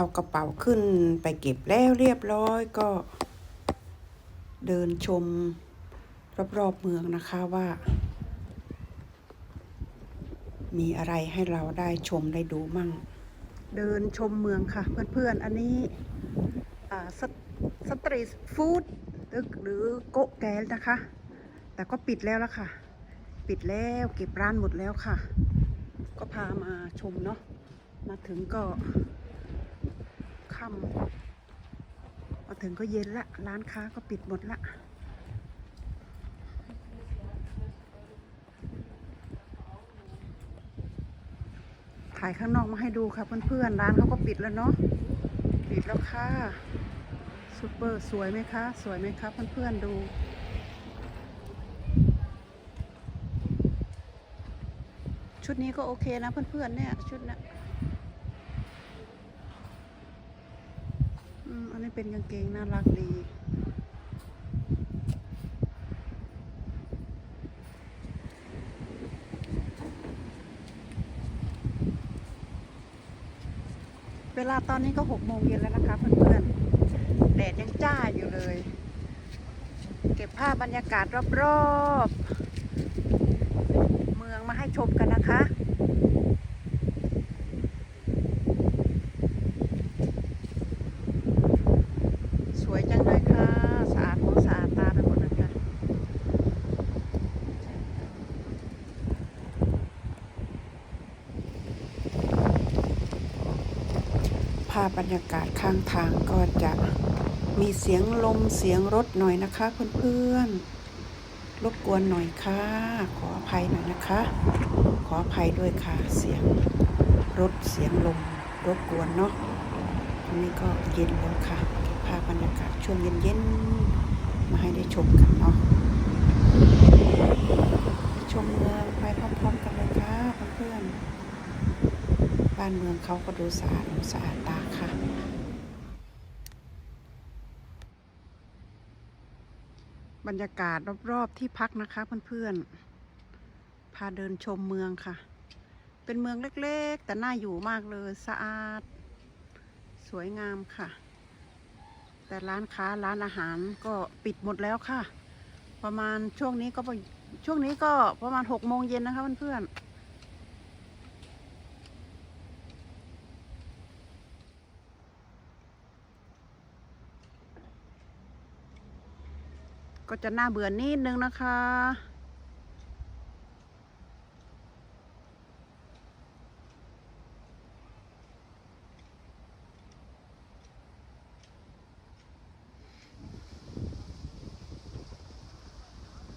เอากระเป๋าขึ้นไปเก็บแล้วเรียบร้อยก็ เดินชมรอบๆเมืองนะคะว่า มีอะไรให้เราได้ชมได้ดูมั่ง เดินชมเมืองค่ะ เพื่อนๆ อันนี้สตสตรีทฟู้ดหรือหรือโกะแกลนะคะ แต่ก็ปิดแล้วละค่ะ ปิดแล้วเก็บร้านหมดแล้วค่ะ ก็พามาชมเนาะมาถึงก็ ค่ำมาถึงก็เย็นละ ร้านค้าก็ปิดหมดละถ่ายข้างนอกมาให้ดูค่ะเพื่อนๆ ร้านเขาก็ปิดแล้วเนาะ ปิดแล้วค่ะซูเปอร์สวยไหมคะ สวยไหมคะเพื่อนๆ ดู ชุดนี้ก็โอเคนะเพื่อนๆ เนี่ย ชุดเนะอืมอันนี้ เป็นกางเกงน่ารักดีเวลาตอนนี้ก็หกโมงเย็นแล้วนะคะเพื่อนๆ แดดยังจ้าอยู่เลย เก็บภาพบรรยากาศรอบๆ เมืองมาให้ชมกันนะคะ สวยจังเลยค่ะ สะอาดหูสะอาดตาไปหมดเลยค่ะ ภาพบรรยากาศข้างทางก็จะมีเสียงลมเสียงรถหน่อยนะคะเพื่อนๆรบกวนหน่อยค่ะ ขออภัยหน่อยนะคะ ขออภัยด้วยค่ะ เสียงรถเสียงลมรบกวนเนาะตอนนี้ก็เย็นแล้วค่ะเก็บภาพบรรยากาศช่วงเย็นๆมาให้ได้ชมกันเนาะชมเมืองไปพร้อมๆกันเลยค่ะเพื่อนๆ บ้าน เขาก็ดูสะอาดสะอาดตาค่ะบรรยากาศรอบๆที่พักนะคะเพื่อนๆ พาเดินชมเมืองค่ะ เป็นเมืองเล็กๆ แต่น่าอยู่มากเลยสะอาด สวยงามค่ะ แต่ร้านค้าร้านอาหารก็ปิดหมดแล้วค่ะ ประมาณช่วงนี้ก็ประช่วงนี้ก็ประมาณหกโมงเย็นนะคะเพื่อนๆ ก็จะน่าเบื่อนิดนึงนะคะ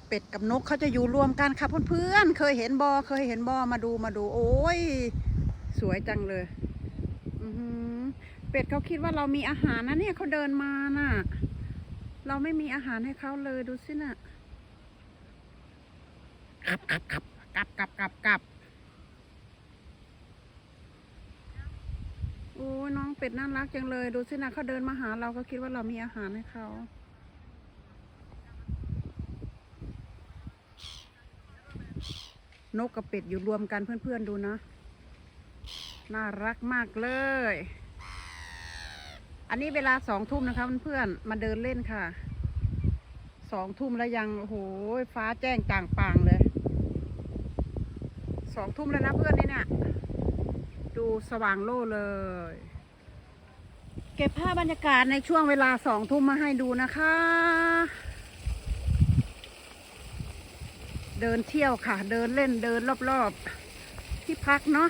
เป็ดกับนกเขาจะอยู่รวมกันค่ะเพื่อนๆ เคยเห็นบอเคยเห็นบอมาดูมาดู โอ้ย สวยจังเลย เป็ดเขาคิดว่าเรามีอาหารนะเนี่ยเขาเดินมาน่ะ เราไม่มีอาหารให้เขาเลยดูสินะ่ะกลับกลับกลับกลับกลับกลับกลับโอ้ยน้องเป็ดน่ารักจังเลย ดูสินะเขาเดินมาหาเราก็คิดว่าเรามีอาหารให้เขานกกับเป็ดอยู่รวมกันเพื่อนๆดูนะ น่ารักมากเลย อันนี้เวลาสองทุ่มนะคะเพื่อนๆมาเดินเล่นค่ะสองทุ่มแล้วยังโอ้โหฟ้าแจ้งจ่างปางเลยสองทุ่มแล้วนะเพื่อนนี่เนี่ยดูสว่างโล่เลย เก็บภาพบรรยากาศในช่วงเวลาสองทุ่มมาให้ดูนะคะ เดินเที่ยวค่ะ เดินเล่นเดินรอบๆ ที่พักเนาะ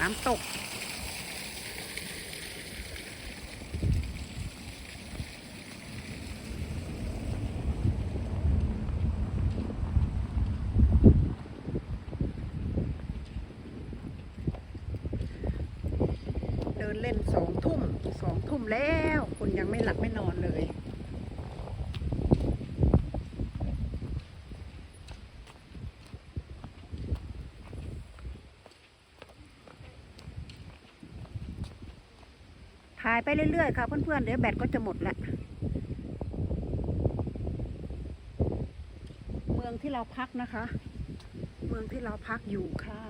น้ำตก เดินเล่นสองทุ่มสองทุ่มแล้ว คนยังไม่หลับไม่นอนเลย ถ่ายไปเรื่อยๆค่ะเพื่อนๆเดี๋ยวแบตก็จะหมดละเมืององที่เราพักนะคะ เมืองที่เราพักอยู่ค่ะ